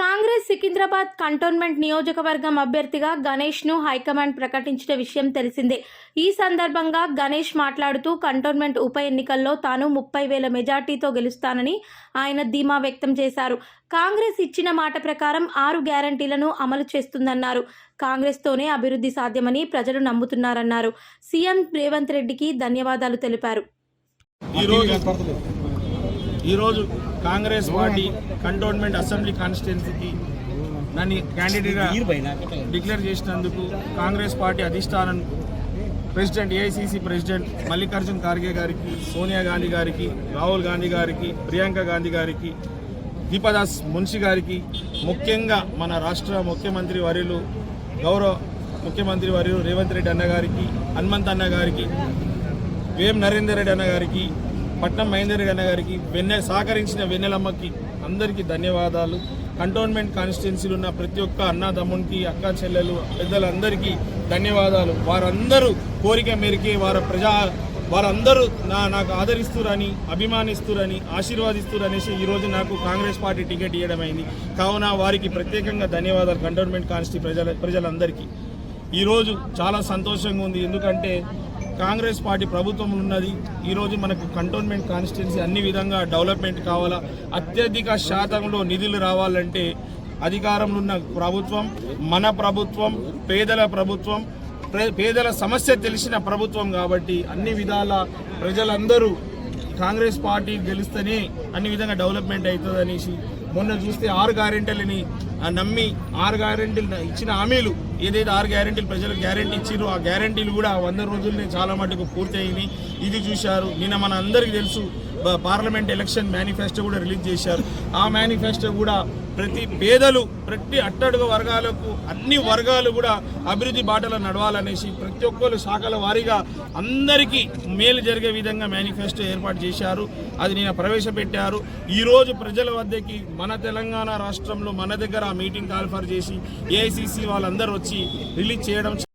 Congress Secunderabad cantonment నియోజకవర్గం అభ్యర్థిగా గణేష్ను high command ప్రకటించిన విషయం తెలిసిందే. ఈ సందర్భంగా గణేష్ మాట్లాడుతూ కంటోన్మెంట్ ఉప ఎన్నికల్లో తాను ముప్పై వేల మెజార్టీతో గెలుస్తానని ఆయన ధీమా వ్యక్తం చేశారు. కాంగ్రెస్ ఇచ్చిన మాట ప్రకారం ఆరు గ్యారంటీలను అమలు చేస్తుందన్నారు. కాంగ్రెస్తోనే అభివృద్ధి సాధ్యమని ప్రజలు నమ్ముతున్నారన్నారు. సీఎం రేవంత్ రెడ్డికి ధన్యవాదాలు తెలిపారు. ఈరోజు కాంగ్రెస్ పార్టీ కంటోన్మెంట్ అసెంబ్లీ కాన్స్టిట్యున్సీకి నన్ను క్యాండిడేట్గా డిక్లేర్ చేసినందుకు కాంగ్రెస్ పార్టీ అధిష్టానం president AICC president Mallikarjun Kharge గారికి సోనియా గాంధీ గారికి రాహుల్ గాంధీ గారికి ప్రియాంక గాంధీ గారికి దీపదాస్ మున్షి గారికి ముఖ్యంగా మన రాష్ట్ర ముఖ్యమంత్రి వర్యులు గౌరవ ముఖ్యమంత్రి వర్యులు రేవంత్ రెడ్డి అన్న గారికి హనుమంత్ అన్న గారికి వేం నరేందర్ రెడ్డి అన్న గారికి పట్నం మహేందర్ గన్న గారికి వెన్నె సహకరించిన వెన్నెలమ్మకి అందరికీ ధన్యవాదాలు. కంటోన్మెంట్ కాన్స్టిట్యున్సీలు ఉన్న ప్రతి ఒక్క అన్నదమ్మునికి అక్క చెల్లెలు పెద్దలందరికీ ధన్యవాదాలు. వారందరూ కోరిక మేరకే వారి ప్రజా వారందరూ నా నాకు ఆదరిస్తురని అభిమానిస్తురని ఆశీర్వాదిస్తురనేసి ఈరోజు నాకు కాంగ్రెస్ పార్టీ టికెట్ ఇవ్వడమైంది కావున వారికి ప్రత్యేకంగా ధన్యవాదాలు కంటోన్మెంట్ కాన్స్టి ప్రజల ప్రజలందరికీ. ఈరోజు చాలా సంతోషంగా ఉంది. ఎందుకంటే కాంగ్రెస్ పార్టీ ప్రభుత్వం ఉన్నది. ఈరోజు మనకు కంటోన్మెంట్ కాన్స్టిట్యున్సీ అన్ని విధంగా డెవలప్మెంట్ కావాలా? అత్యధిక శాతంలో నిధులు రావాలంటే అధికారంలో ఉన్న ప్రభుత్వం మన ప్రభుత్వం పేదల ప్రభుత్వం పేదల సమస్య తెలిసిన ప్రభుత్వం కాబట్టి అన్ని విధాల ప్రజలందరూ కాంగ్రెస్ పార్టీ గెలిస్తేనే అన్ని విధంగా డెవలప్మెంట్ అవుతుంది అనేసి మొన్న చూస్తే ఆరు గ్యారెంటీలని నమ్మి ఆరు గ్యారెంటీలు ఇచ్చిన హామీలు ఏదైతే ఆరు గ్యారెంటీలు ప్రజలకు గ్యారెంటీ ఇచ్చిరో ఆ గ్యారెంటీలు కూడా వంద రోజుల్ని చాలా మటుకు పూర్తయినాయి. ఇది చూశారు. నిన్న మన అందరికీ తెలుసు. పార్లమెంట్ ఎలక్షన్ మేనిఫెస్టో కూడా రిలీజ్ చేశారు. ఆ మేనిఫెస్టో కూడా ప్రతి పేదలు ప్రతి అట్టడుగు వర్గాలకు అన్ని వర్గాలు కూడా అభివృద్ధి బాటలో నడవాలనేసి ప్రతి ఒక్కరు శాఖల వారీగా అందరికీ మేలు జరిగే విధంగా మేనిఫెస్టో ఏర్పాటు చేశారు. అది నేను ప్రవేశపెట్టారు. ఈరోజు ప్రజల వద్దకి మన తెలంగాణ రాష్ట్రంలో మన దగ్గర ఆ మీటింగ్ కాల్ఫర్ చేసి ఏఐసిసి వాళ్ళందరూ వచ్చి రిలీజ్ చేయడం